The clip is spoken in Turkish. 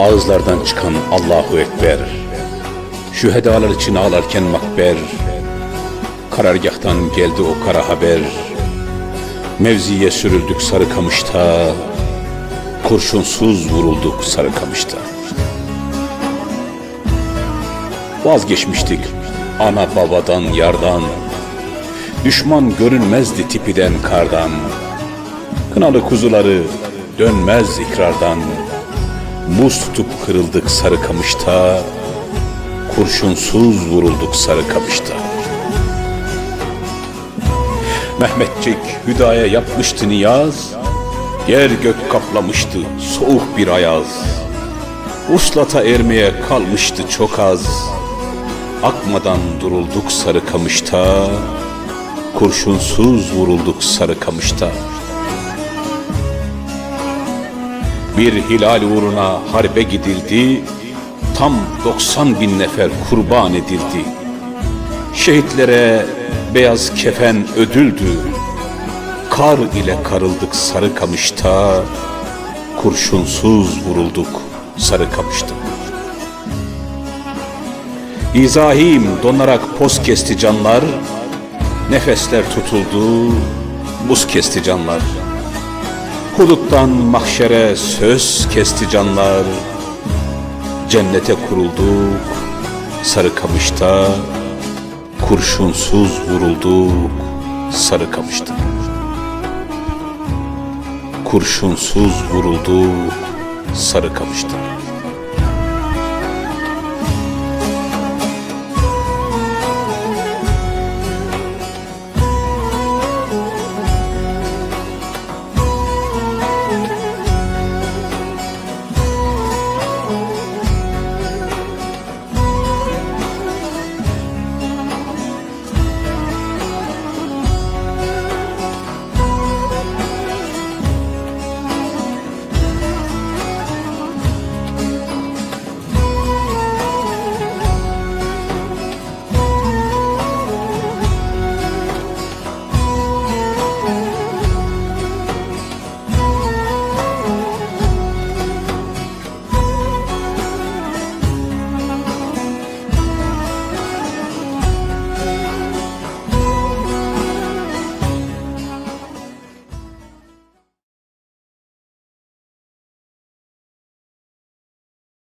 ağızlardan çıkan Allahu Ekber. Şühedalar için ağlarken makber. Karargahtan geldi o kara haber. Mevziye sürüldük Sarıkamış'ta Kurşunsuz vurulduk Sarıkamış'ta Vazgeçmiştik ana babadan yardan. Düşman görünmezdi tipiden kardan. Kınalı kuzuları dönmez ikrardan Buz tutup kırıldık Sarıkamış'ta Kurşunsuz vurulduk Sarıkamış'ta Mehmetçik Hüdaya yapmıştı niyaz Yer gök kaplamıştı soğuk bir ayaz. Uslata ermeye kalmıştı çok az Akmadan durulduk Sarıkamış'ta Kurşunsuz vurulduk Sarıkamış'ta Bir hilal uğruna harbe gidildi Tam 90 bin nefer kurban edildi. Şehitlere beyaz kefen ödüldü Kar ile karıldık Sarıkamış'ta Kurşunsuz vurulduk Sarıkamış'ta İzahim donarak poz kesti canlar Nefesler tutuldu Buz kesti canlar Huduttan mahşere söz kesti canlar. Cennete kurulduk Sarıkamış'ta Kurşunsuz vurulduk Sarıkamış'ta Kurşunsuz vurulduk Sarıkamış'ta